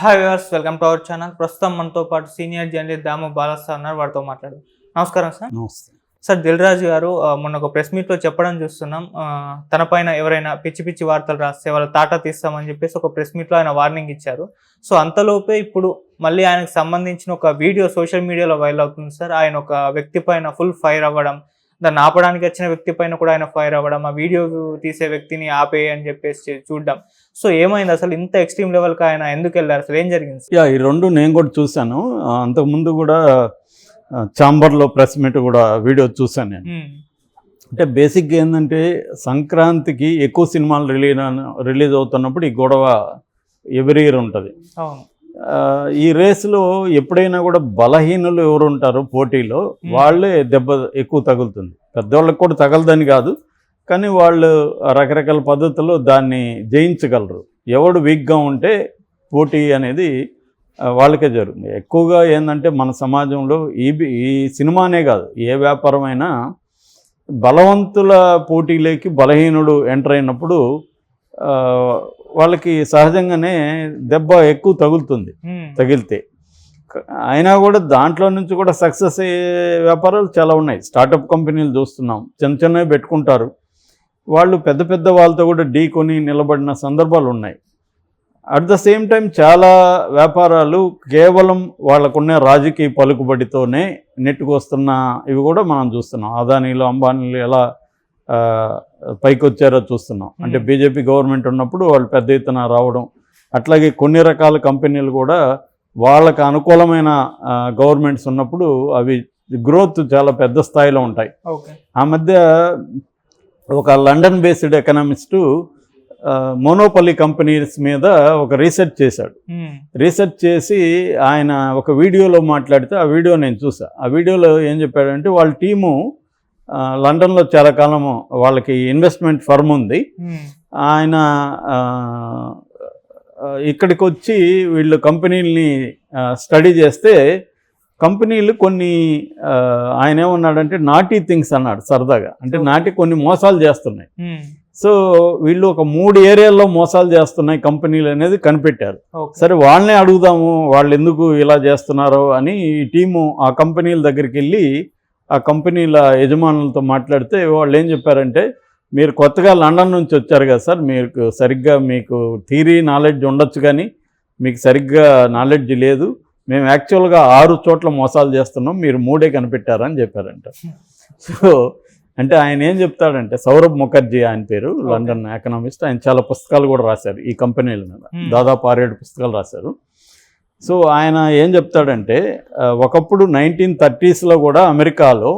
Hi viewers welcome to our channel ప్రస్తుతం మనతో పాటు సీనియర్ జర్నలిస్ట్ దాము బాలస్వామి ఉన్నారు వారితో మాట్లాడు నమస్కారం సార్ నమస్తే సార్ దిల్ రాజు గారు మొన్న ఒక ప్రెస్ మీట్లో చెప్పడం చూస్తున్నాం తన పైన ఎవరైనా పిచ్చి పిచ్చి వార్తలు రాస్తే వాళ్ళు తాటా తీస్తామని చెప్పేసి ఒక ప్రెస్ మీట్లో ఆయన వార్నింగ్ ఇచ్చారు సో అంతలోపే ఇప్పుడు మళ్ళీ ఆయనకు సంబంధించిన ఒక వీడియో సోషల్ మీడియాలో వైరల్ అవుతుంది సార్ ఆయన ఒక వ్యక్తి పైన ఫుల్ ఫైర్ అవ్వడం దాన్ని ఆపడానికి వచ్చిన వ్యక్తి పైన కూడా ఆయన ఫైర్ అవ్వడం ఆ వీడియో తీసే వ్యక్తిని ఆపే అని చెప్పేసి చూడడం సో ఏమైంది అసలు ఇంత ఎక్స్ట్రీమ్ లెవెల్కి ఆయన ఎందుకు వెళ్ళారు అసలు ఏం జరిగింది యా ఈ రెండు నేను కూడా చూశాను అంతకుముందు కూడా చాంబర్లో ప్రెస్ మీట్ కూడా వీడియో చూశాను నేను అంటే బేసిక్గా ఏంటంటే సంక్రాంతికి ఎక్కువ సినిమాలు రిలీజ్ రిలీజ్ అవుతున్నప్పుడు ఈ గొడవ ఎవ్రీ ఇయర్ ఉంటుంది ఈ రేసులో ఎప్పుడైనా కూడా బలహీనులు ఎవరు ఉంటారు పోటీలో వాళ్ళే దెబ్బ ఎక్కువ తగులుతుంది పెద్దవాళ్ళకి కూడా తగలదని కాదు కానీ వాళ్ళు రకరకాల పద్ధతుల్లో దాన్ని జయించగలరు ఎవడు వీక్గా ఉంటే పోటీ అనేది వాళ్ళకే జరుగుతుంది ఎక్కువగా ఏంటంటే మన సమాజంలో ఈ ఈ సినిమానే కాదు ఏ వ్యాపారమైనా బలవంతుల పోటీలోకి బలహీనుడు ఎంటర్ అయినప్పుడు వాళ్ళకి సహజంగానే దెబ్బ ఎక్కువ తగులుతుంది తగిలితే అయినా కూడా దాంట్లో నుంచి కూడా సక్సెస్ అయ్యే వ్యాపారాలు చాలా ఉన్నాయి స్టార్టప్ కంపెనీలు చూస్తున్నాం చిన్న చిన్నవి పెట్టుకుంటారు వాళ్ళు పెద్ద పెద్ద వాళ్ళతో కూడా ఢీ కొని నిలబడిన సందర్భాలు ఉన్నాయి అట్ ద సేమ్ టైం చాలా వ్యాపారాలు కేవలం వాళ్ళకున్న రాజకీయ పలుకుబడితోనే నెట్టుకొస్తున్న ఇవి కూడా మనం చూస్తున్నాం అదానీలు అంబానీలు ఎలా పైకి వచ్చారో చూస్తున్నాం hmm. అంటే బీజేపీ గవర్నమెంట్ ఉన్నప్పుడు వాళ్ళు పెద్ద ఎత్తున రావడం అట్లాగే కొన్ని రకాల కంపెనీలు కూడా వాళ్ళకు అనుకూలమైన గవర్నమెంట్స్ ఉన్నప్పుడు అవి గ్రోత్ చాలా పెద్ద స్థాయిలో ఉంటాయి ఆ మధ్య ఒక London based economist monopoly companies మీద ఒక రీసెర్చ్ చేశాడు hmm. రీసెర్చ్ చేసి ఆయన ఒక వీడియోలో మాట్లాడితే ఆ వీడియో నేను చూసా ఆ వీడియోలో ఏం చెప్పాడంటే వాళ్ళ టీము లండన్లో చాలా కాలము వాళ్ళకి ఇన్వెస్ట్మెంట్ ఫర్మ్ ఉంది ఆయన ఇక్కడికి వచ్చి వీళ్ళు కంపెనీలని స్టడీ చేస్తే కంపెనీలు కొన్ని ఆయన ఏమన్నాడంటే నాటీ థింగ్స్ అన్నాడు సరదాగా అంటే నాటి కొన్ని మోసాలు చేస్తున్నాయి సో వీళ్ళు ఒక మూడు ఏరియాల్లో మోసాలు చేస్తున్నాయి కంపెనీలు అనేది కనిపెట్టారు సరే వాళ్ళనే అడుగుదాము వాళ్ళు ఎందుకు ఇలా చేస్తున్నారో అని ఈ టీము ఆ కంపెనీల దగ్గరికి వెళ్ళి ఆ కంపెనీల యజమానులతో మాట్లాడితే వాళ్ళు ఏం చెప్పారంటే మీరు కొత్తగా లండన్ నుంచి వచ్చారు కదా సార్ మీకు సరిగ్గా మీకు థీరీ నాలెడ్జ్ ఉండొచ్చు కానీ మీకు సరిగ్గా నాలెడ్జ్ లేదు మేము యాక్చువల్గా ఆరు చోట్ల మోసాలు చేస్తున్నాం మీరు మూడే కనిపెట్టారని చెప్పారంట సో అంటే ఆయన ఏం చెప్తాడంటే సౌరభ్ ముఖర్జీ ఆయన పేరు లండన్ ఎకనామిస్ట్ ఆయన చాలా పుస్తకాలు కూడా రాశారు ఈ కంపెనీల మీద దాదాపు ఆరేడు పుస్తకాలు రాశారు సో ఆయన ఏం చెప్తాడంటే ఒకప్పుడు నైన్టీన్ థర్టీస్లో కూడా అమెరికాలో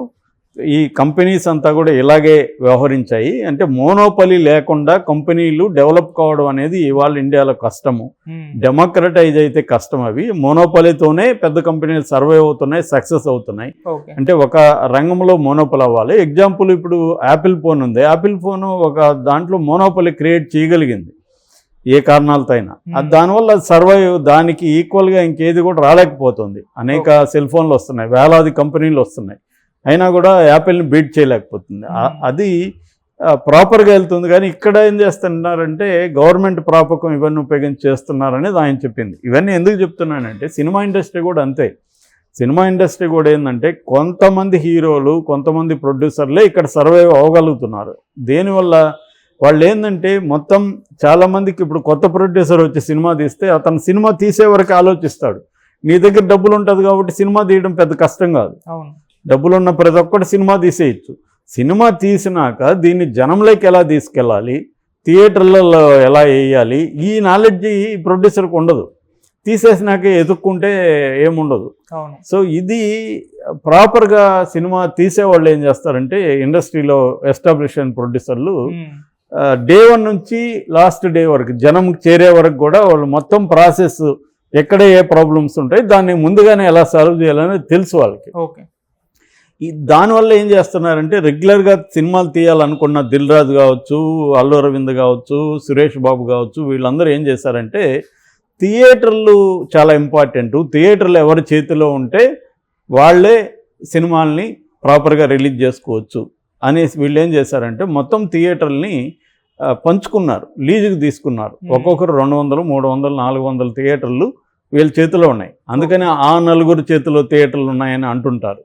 ఈ కంపెనీస్ అంతా కూడా ఇలాగే వ్యవహరించాయి అంటే మోనోపలి లేకుండా కంపెనీలు డెవలప్ కావడం అనేది ఇవాళ ఇండియాలో కష్టము hmm. డెమోక్రటైజ్ అయితే కష్టం అవి మోనోపలితోనే పెద్ద కంపెనీలు సర్వే అవుతున్నాయి సక్సెస్ అవుతున్నాయి అంటే ఒక రంగంలో మోనోపల్ అవ్వాలి ఎగ్జాంపుల్ ఇప్పుడు యాపిల్ ఫోన్ ఉంది యాపిల్ ఫోన్ ఒక దాంట్లో మోనోపలి క్రియేట్ చేయగలిగింది ఏ కారణాలతో అయినా దానివల్ల సర్వైవ్ దానికి ఈక్వల్గా ఇంకేది కూడా రాలేకపోతుంది అనేక సెల్ ఫోన్లు వస్తున్నాయి వేలాది కంపెనీలు వస్తున్నాయి అయినా కూడా యాపిల్ని బీట్ చేయలేకపోతుంది అది ప్రాపర్గా వెళ్తుంది కానీ ఇక్కడ ఏం చేస్తున్నారంటే గవర్నమెంట్ ప్రాపకం ఇవన్నీ ఉపయోగించి చేస్తున్నారనేది ఆయన చెప్పింది ఇవన్నీ ఎందుకు చెప్తున్నానంటే సినిమా ఇండస్ట్రీ కూడా అంతే సినిమా ఇండస్ట్రీ కూడా ఏంటంటే కొంతమంది హీరోలు కొంతమంది ప్రొడ్యూసర్లే ఇక్కడ సర్వైవ్ అవ్వగలుగుతున్నారు దేనివల్ల వాళ్ళు ఏంటంటే మొత్తం చాలామందికి ఇప్పుడు కొత్త ప్రొడ్యూసర్ వచ్చి సినిమా తీస్తే అతను సినిమా తీసే వరకు ఆలోచిస్తాడు నీ దగ్గర డబ్బులు ఉంటుంది కాబట్టి సినిమా తీయడం పెద్ద కష్టం కాదు డబ్బులు ఉన్న ప్రతి ఒక్కటి సినిమా తీసేయచ్చు సినిమా తీసినాక దీన్ని జనంలోకి ఎలా తీసుకెళ్ళాలి థియేటర్లలో ఎలా వేయాలి ఈ నాలెడ్జ్ ప్రొడ్యూసర్కి ఉండదు తీసేసినాక ఎదుక్కుంటే ఏముండదు సో ఇది ప్రాపర్గా సినిమా తీసేవాళ్ళు ఏం చేస్తారంటే ఇండస్ట్రీలో ఎస్టాబ్లిష్ అయిన ప్రొడ్యూసర్లు డే వన్ నుంచి లాస్ట్ డే వరకు జనం చేరే వరకు కూడా వాళ్ళు మొత్తం ప్రాసెస్ ఎక్కడ ఏ ప్రాబ్లమ్స్ ఉంటాయి దాన్ని ముందుగానే ఎలా సాల్వ్ చేయాలనేది తెలుసు వాళ్ళకి ఓకే ఈ దానివల్ల ఏం చేస్తున్నారంటే రెగ్యులర్గా సినిమాలు తీయాలనుకున్న దిల్ రాజు కావచ్చు అల్లు అరవింద్ కావచ్చు సురేష్ బాబు కావచ్చు వీళ్ళందరూ ఏం చేశారంటే థియేటర్లు చాలా ఇంపార్టెంట్ థియేటర్లు ఎవరి చేతిలో ఉంటే వాళ్ళే సినిమాల్ని ప్రాపర్గా రిలీజ్ చేసుకోవచ్చు అనేసి వీళ్ళు ఏం చేశారంటే మొత్తం థియేటర్ని పంచుకున్నారు లీజుకి తీసుకున్నారు ఒక్కొక్కరు రెండు వందలు మూడు వందలు నాలుగు వందల థియేటర్లు వీళ్ళ చేతిలో ఉన్నాయి అందుకని ఆ నలుగురు చేతిలో థియేటర్లు ఉన్నాయని అంటుంటారు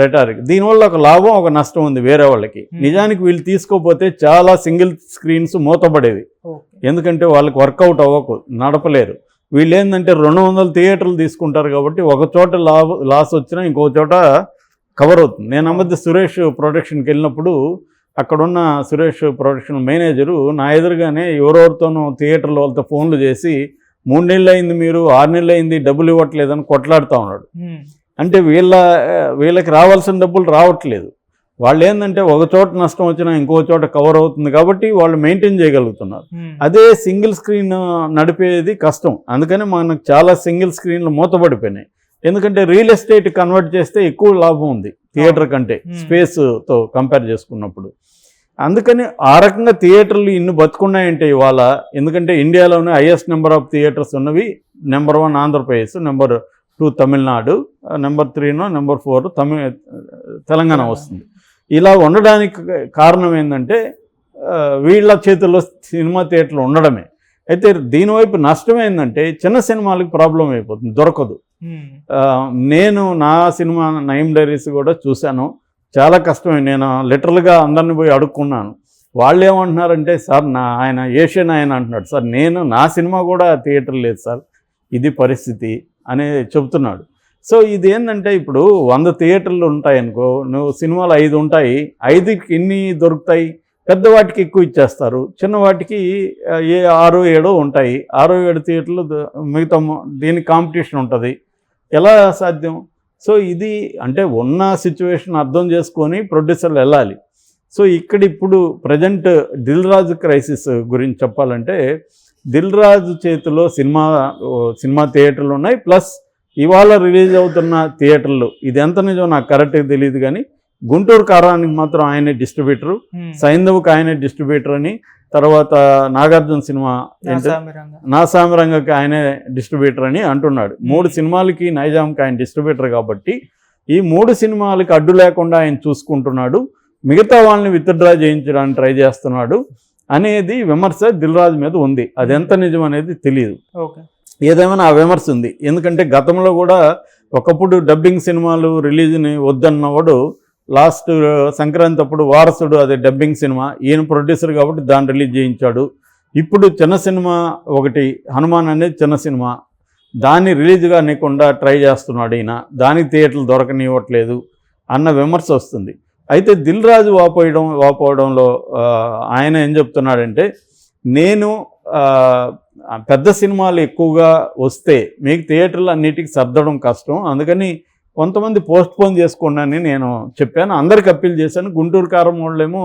రెటారిక్ దీనివల్ల ఒక లాభం ఒక నష్టం ఉంది వేరే వాళ్ళకి నిజానికి వీళ్ళు తీసుకోపోతే చాలా సింగిల్ స్క్రీన్స్ మూతపడేవి ఎందుకంటే వాళ్ళకి వర్కౌట్ అవ్వకు నడపలేరు వీళ్ళు ఏంటంటే రెండు వందల థియేటర్లు తీసుకుంటారు కాబట్టి ఒక చోట లాభ లాస్ వచ్చినా ఇంకో చోట కవర్ అవుతుంది నేను ఆ మధ్య సురేష్ ప్రొడక్షన్కి వెళ్ళినప్పుడు అక్కడున్న సురేష్ ప్రొడక్షన్ మేనేజరు నా ఎదురుగానే ఎవరెవరితోనూ థియేటర్లో వాళ్ళతో ఫోన్లు చేసి మూడు నెలలు అయింది మీరు ఆరు నెలలు అయింది డబ్బులు ఇవ్వట్లేదని కొట్లాడుతూ ఉన్నాడు అంటే వీళ్ళ వీళ్ళకి రావాల్సిన డబ్బులు రావట్లేదు వాళ్ళు ఏంటంటే ఒక చోట నష్టం వచ్చినా ఇంకో చోట కవర్ అవుతుంది కాబట్టి వాళ్ళు మెయింటైన్ చేయగలుగుతున్నారు అదే సింగిల్ స్క్రీన్ నడిపేది కష్టం అందుకని మనకు చాలా సింగిల్ స్క్రీన్లు మూతపడిపోయినాయి ఎందుకంటే రియల్ ఎస్టేట్ కన్వర్ట్ చేస్తే ఎక్కువ లాభం ఉంది థియేటర్ కంటే స్పేస్తో కంపేర్ చేసుకున్నప్పుడు అందుకని ఆ రకంగా థియేటర్లు ఇన్ని బతుకున్నాయంటే ఇవాళ ఎందుకంటే ఇండియాలోనే హైయెస్ట్ నెంబర్ ఆఫ్ థియేటర్స్ ఉన్నవి number one Andhra Pradesh number two Tamil Nadu number త్రీనో number four Tamil Telangana వస్తుంది ఇలా ఉండడానికి కారణం ఏంటంటే వీళ్ళ చేతుల్లో సినిమా థియేటర్లు ఉండడమే అయితే దీనివైపు నష్టం ఏంటంటే చిన్న సినిమాలకు ప్రాబ్లం అయిపోతుంది దొరకదు నేను నా సినిమా నయం డైరీస్ కూడా చూశాను చాలా కష్టమే నేను లిటరల్గా అందరిని పోయి అడుక్కున్నాను వాళ్ళు ఏమంటున్నారంటే సార్ నా ఆయన ఏషియన్ ఆయన అంటున్నాడు సార్ నేను నా సినిమా కూడా థియేటర్ లేదు సార్ ఇది పరిస్థితి అని చెబుతున్నాడు సో ఇది ఏంటంటే ఇప్పుడు వంద థియేటర్లు ఉంటాయి అనుకో నువ్వు సినిమాలు ఐదు ఉంటాయి ఐదుకి ఎన్ని దొరుకుతాయి పెద్ద వాటికి ఎక్కువ ఇచ్చేస్తారు చిన్న వాటికి ఏ ఆరో ఏడో ఉంటాయి ఆరో ఏడు థియేటర్లు మిగతా దీనికి కాంపిటీషన్ ఉంటుంది ఎలా సాధ్యం సో ఇది అంటే ఉన్న సిచ్యువేషన్ అర్థం చేసుకొని ప్రొడ్యూసర్లు వెళ్ళాలి సో ఇక్కడ ఇప్పుడు ప్రజెంట్ దిల్ రాజు క్రైసిస్ గురించి చెప్పాలంటే దిల్ రాజు చేతిలో సినిమా సినిమా థియేటర్లు ఉన్నాయి ప్లస్ ఇవాళ రిలీజ్ అవుతున్న థియేటర్లు ఇది ఎంత నిజం నాకు కరెక్ట్గా తెలియదు కానీ గుంటూరు కారానికి మాత్రం ఆయనే డిస్ట్రిబ్యూటరు సైంధవ్కి ఆయనే డిస్ట్రిబ్యూటర్ అని తర్వాత నాగార్జున సినిమా నా సామిరంగకి ఆయనే డిస్ట్రిబ్యూటర్ అని అంటున్నాడు మూడు సినిమాలకి నైజాంకి ఆయన డిస్ట్రిబ్యూటర్ కాబట్టి ఈ మూడు సినిమాలకి అడ్డు లేకుండా ఆయన చూసుకుంటున్నాడు మిగతా వాళ్ళని విత్డ్రా చేయించడానికి ట్రై చేస్తున్నాడు అనేది విమర్శ దిల్రాజ్ మీద ఉంది అది ఎంత నిజం అనేది తెలియదు ఏదేమైనా ఆ విమర్శ ఉంది ఎందుకంటే గతంలో కూడా ఒకప్పుడు డబ్బింగ్ సినిమాలు రిలీజ్ని వద్దన్నవాడు లాస్ట్ సంక్రాంతి అప్పుడు వారసుడు అదే డబ్బింగ్ సినిమా ఈయన ప్రొడ్యూసర్ కాబట్టి దాన్ని రిలీజ్ చేయించాడు ఇప్పుడు చిన్న సినిమా ఒకటి హనుమాన్ అనేది చిన్న సినిమా దాన్ని రిలీజ్ కానికుండా ట్రై చేస్తున్నాడు ఈయన దానికి థియేటర్లు దొరకనివ్వట్లేదు అన్న విమర్శ వస్తుంది అయితే దిల్ రాజు వాపోయడం వాపోవడంలో ఆయన ఏం చెప్తున్నాడంటే నేను పెద్ద సినిమాలు ఎక్కువగా వస్తే మీకు థియేటర్లు అన్నిటికీ సర్దడం కష్టం అందుకని కొంతమంది పోస్ట్ పోన్ చేసుకోండి నేను చెప్పాను అందరికి అప్పీల్ చేశాను గుంటూరు కారం వాళ్ళేమో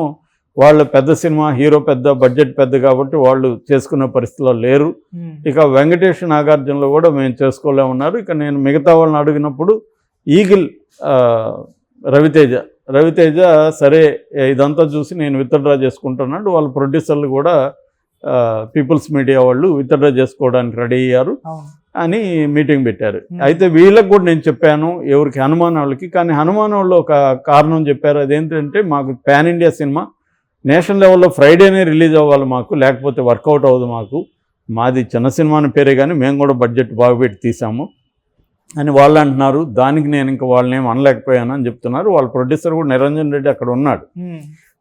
వాళ్ళ పెద్ద సినిమా హీరో పెద్ద బడ్జెట్ పెద్ద కాబట్టి వాళ్ళు చేసుకునే పరిస్థితిలో లేరు ఇక వెంకటేష్ నాగార్జునలో కూడా మేము చేసుకోలేమన్నారు ఇక నేను మిగతా వాళ్ళని అడిగినప్పుడు ఈగిల్ రవితేజ రవితేజ సరే ఇదంతా చూసి నేను విత్డ్రా చేసుకుంటున్నాడు వాళ్ళ ప్రొడ్యూసర్లు కూడా పీపుల్స్ మీడియా వాళ్ళు విత్డ్రా చేసుకోవడానికి రెడీ అయ్యారు అని మీటింగ్ పెట్టారు అయితే వీళ్ళకి కూడా నేను చెప్పాను ఎవరికి హనుమానవాళ్ళకి వాళ్ళకి కానీ హనుమానవాళ్ళు వాళ్ళు ఒక కారణం చెప్పారు అదేంటంటే మాకు పాన్ ఇండియా సినిమా నేషనల్ లెవెల్లో ఫ్రైడేనే రిలీజ్ అవ్వాలి మాకు లేకపోతే వర్కౌట్ అవ్వదు మాకు మాది చిన్న సినిమా అని పేరే కానీ మేము కూడా బడ్జెట్ బాగా పెట్టి తీసాము అని వాళ్ళు అంటున్నారు దానికి నేను ఇంకా వాళ్ళని ఏం అనలేకపోయాను అని చెప్తున్నారు వాళ్ళ ప్రొడ్యూసర్ కూడా నిరంజన్ రెడ్డి అక్కడ ఉన్నాడు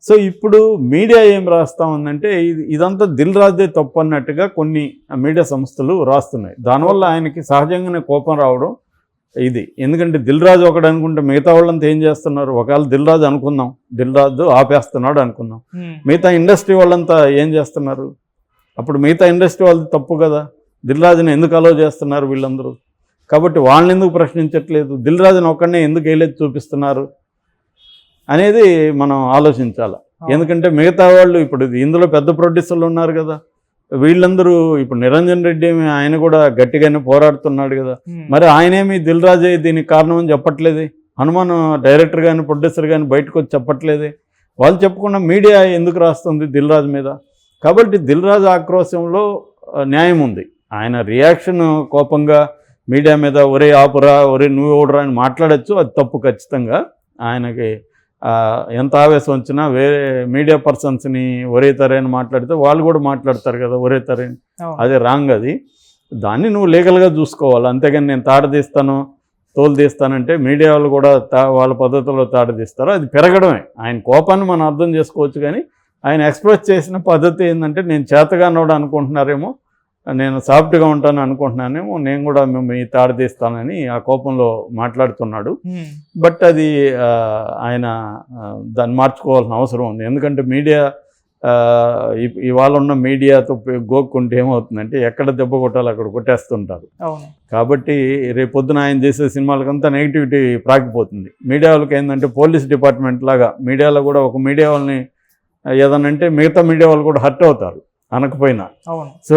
సో ఇప్పుడు మీడియా ఏం రాస్తా ఉందంటే ఇది ఇదంతా దిల్ రాజే తప్పు అన్నట్టుగా కొన్ని మీడియా సంస్థలు రాస్తున్నాయి దానివల్ల ఆయనకి సహజంగానే కోపం రావడం ఇది ఎందుకంటే దిల్ రాజు ఒకడు అనుకుంటే మిగతా వాళ్ళంతా ఏం చేస్తున్నారు ఒకవేళ దిల్ రాజు అనుకుందాం దిల్ రాజు ఆపేస్తున్నాడు అనుకుందాం మిగతా ఇండస్ట్రీ వాళ్ళంతా ఏం చేస్తున్నారు అప్పుడు మిగతా ఇండస్ట్రీ వాళ్ళు తప్పు కదా దిల్ రాజుని ఎందుకు అలో చేస్తున్నారు వీళ్ళందరూ కాబట్టి వాళ్ళని ఎందుకు ప్రశ్నించట్లేదు దిల్ రాజుని ఒక్కడనే ఎందుకు వేయలేదు చూపిస్తున్నారు అనేది మనం ఆలోచించాలి ఎందుకంటే మిగతా వాళ్ళు ఇప్పుడు ఇందులో పెద్ద ప్రొడ్యూసర్లు ఉన్నారు కదా వీళ్ళందరూ ఇప్పుడు నిరంజన్ రెడ్డి ఆయన కూడా గట్టిగానే పోరాడుతున్నాడు కదా మరి ఆయనేమి దిల్ రాజే దీనికి కారణం అని చెప్పట్లేదు హనుమాన్ డైరెక్టర్ కానీ ప్రొడ్యూసర్ కానీ బయటకు వచ్చి చెప్పట్లేదు వాళ్ళు చెప్పకుండా మీడియా ఎందుకు రాస్తుంది దిల్ రాజు మీద కాబట్టి దిల్ రాజు ఆక్రోశంలో న్యాయం ఉంది ఆయన రియాక్షన్ కోపంగా మీడియా మీద ఒరే ఆపురా ఒరే నువ్వు ఓడరా అని మాట్లాడచ్చు అది తప్పు ఖచ్చితంగా ఆయనకి ఎంత ఆవేశం వచ్చినా వేరే మీడియా పర్సన్స్ని ఒరే తరేని మాట్లాడితే వాళ్ళు కూడా మాట్లాడతారు కదా ఒరే తరేని అదే రాంగ్ అది దాన్ని నువ్వు లీగల్గా చూసుకోవాలి అంతేగాని నేను తాడదీస్తాను తోలు తీస్తానంటే మీడియా వాళ్ళు కూడా తా వాళ్ళ పద్ధతుల్లో తాడదీస్తారు అది పెరగడమే ఆయన కోపాన్ని మనం అర్థం చేసుకోవచ్చు కానీ ఆయన ఎక్స్ప్రెస్ చేసిన పద్ధతి ఏంటంటే నేను చేతగానోడు అనుకుంటున్నారేమో నేను సాఫ్ట్గా ఉంటాను అనుకుంటున్నానేమో నేను కూడా మీ తాడదీస్తానని ఆ కోపంలో మాట్లాడుతున్నాడు బట్ అది ఆయన దాన్ని మార్చుకోవాల్సిన అవసరం ఉంది ఎందుకంటే మీడియా ఇవాళ ఉన్న మీడియాతో గోక్కుంటే ఏమవుతుందంటే ఎక్కడ దెబ్బ కొట్టాలి అక్కడ కొట్టేస్తుంటారు కాబట్టి రేపు పొద్దున ఆయన చేసే సినిమాలకంతా నెగిటివిటీ ప్రాకిపోతుంది మీడియా వాళ్ళకి ఏంటంటే పోలీస్ డిపార్ట్మెంట్ లాగా మీడియాలో కూడా ఒక మీడియా వాళ్ళని అంటే మిగతా మీడియా వాళ్ళు కూడా హర్ట్ అవుతారు అనకపోయినా సో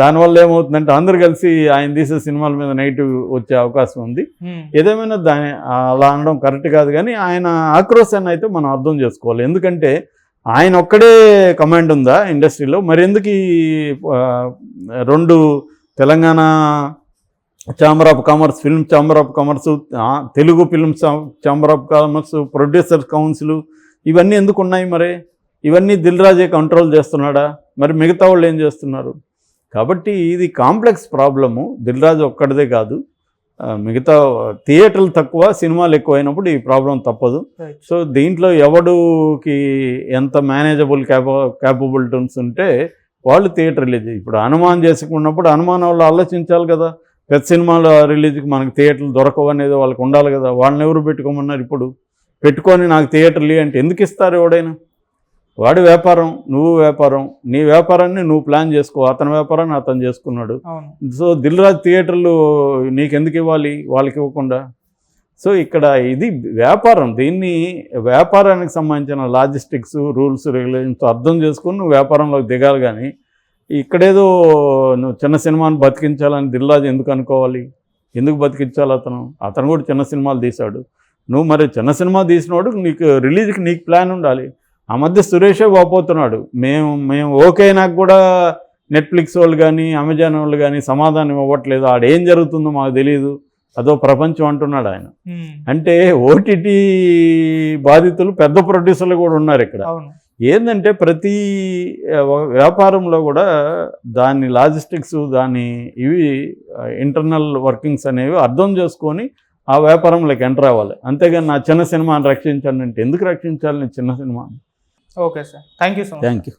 దానివల్ల ఏమవుతుందంటే అందరు కలిసి ఆయన తీసే సినిమాల మీద నెగిటివ్ వచ్చే అవకాశం ఉంది ఏదేమైనా దాని అలా అనడం కరెక్ట్ కాదు కానీ ఆయన ఆక్రోశాన్ని అయితే మనం అర్థం చేసుకోవాలి ఎందుకంటే ఆయన ఒక్కడే కమాండ్ ఉందా ఇండస్ట్రీలో మరి ఎందుకు ఈ రెండు Telangana chamber of commerce film chamber of commerce Telugu film chamber of commerce producer council ఇవన్నీ ఎందుకు ఉన్నాయి మరి ఇవన్నీ దిల్రాజే కంట్రోల్ చేస్తున్నాడా మరి మిగతా వాళ్ళు ఏం చేస్తున్నారు కాబట్టి ఇది కాంప్లెక్స్ ప్రాబ్లము రాజు ఒక్కడిదే కాదు మిగతా థియేటర్లు తక్కువ సినిమాలు ఎక్కువైనప్పుడు ఈ ప్రాబ్లం తప్పదు సో దీంట్లో ఎవడుకి ఎంత మేనేజబుల్ క్యాప క్యాపబిలిటీస్ ఉంటే వాళ్ళు థియేటర్ రిలీజ్ ఇప్పుడు అనుమానం చేసుకున్నప్పుడు అనుమానం వాళ్ళు ఆలోచించాలి కదా పెద్ద సినిమాల రిలీజ్కి మనకు థియేటర్లు దొరకవు అనేది వాళ్ళకి ఉండాలి కదా వాళ్ళని ఎవరు పెట్టుకోమన్నారు ఇప్పుడు పెట్టుకొని నాకు థియేటర్లు అంటే ఎందుకు ఇస్తారు ఎవడైనా వాడి వ్యాపారం నువ్వు వ్యాపారం నీ వ్యాపారాన్ని నువ్వు ప్లాన్ చేసుకో అతని వ్యాపారాన్ని అతను చేసుకున్నాడు సో దిల్రాజ్ థియేటర్లు నీకెందుకు ఇవ్వాలి వాళ్ళకి ఇవ్వకుండా సో ఇక్కడ ఇది వ్యాపారం దీన్ని వ్యాపారానికి సంబంధించిన లాజిస్టిక్స్ రూల్స్ రెగ్యులేషన్స్ అర్థం చేసుకుని నువ్వు వ్యాపారంలోకి దిగాలి కానీ ఇక్కడేదో నువ్వు చిన్న సినిమాను బతికించాలని దిల్రాజ్ ఎందుకు అనుకోవాలి ఎందుకు బతికించాలి అతను అతను కూడా చిన్న సినిమాలు తీశాడు నువ్వు మరి చిన్న సినిమా తీసినోడు నీకు రిలీజ్కి నీకు ప్లాన్ ఉండాలి ఆ మధ్య సురేషే పోపోతున్నాడు మేము మేము ఓకే నాకు కూడా నెట్ఫ్లిక్స్ వాళ్ళు కానీ అమెజాన్ వాళ్ళు కానీ సమాధానం ఇవ్వట్లేదు ఆడేం జరుగుతుందో మాకు తెలియదు అదో ప్రపంచం అంటున్నాడు ఆయన అంటే ఓటీటీ బాధితులు పెద్ద ప్రొడ్యూసర్లు కూడా ఉన్నారు ఇక్కడ ఏంటంటే ప్రతి వ్యాపారంలో కూడా దాని లాజిస్టిక్స్ దాని ఇవి ఇంటర్నల్ వర్కింగ్స్ అనేవి అర్థం చేసుకొని ఆ వ్యాపారంలోకి ఎంటర్ అవ్వాలి అంతేగాని నా చిన్న సినిమాని రక్షించాలంటే ఎందుకు రక్షించాలి నేను చిన్న cinema Okay, sir. Thank you so much. Thank you.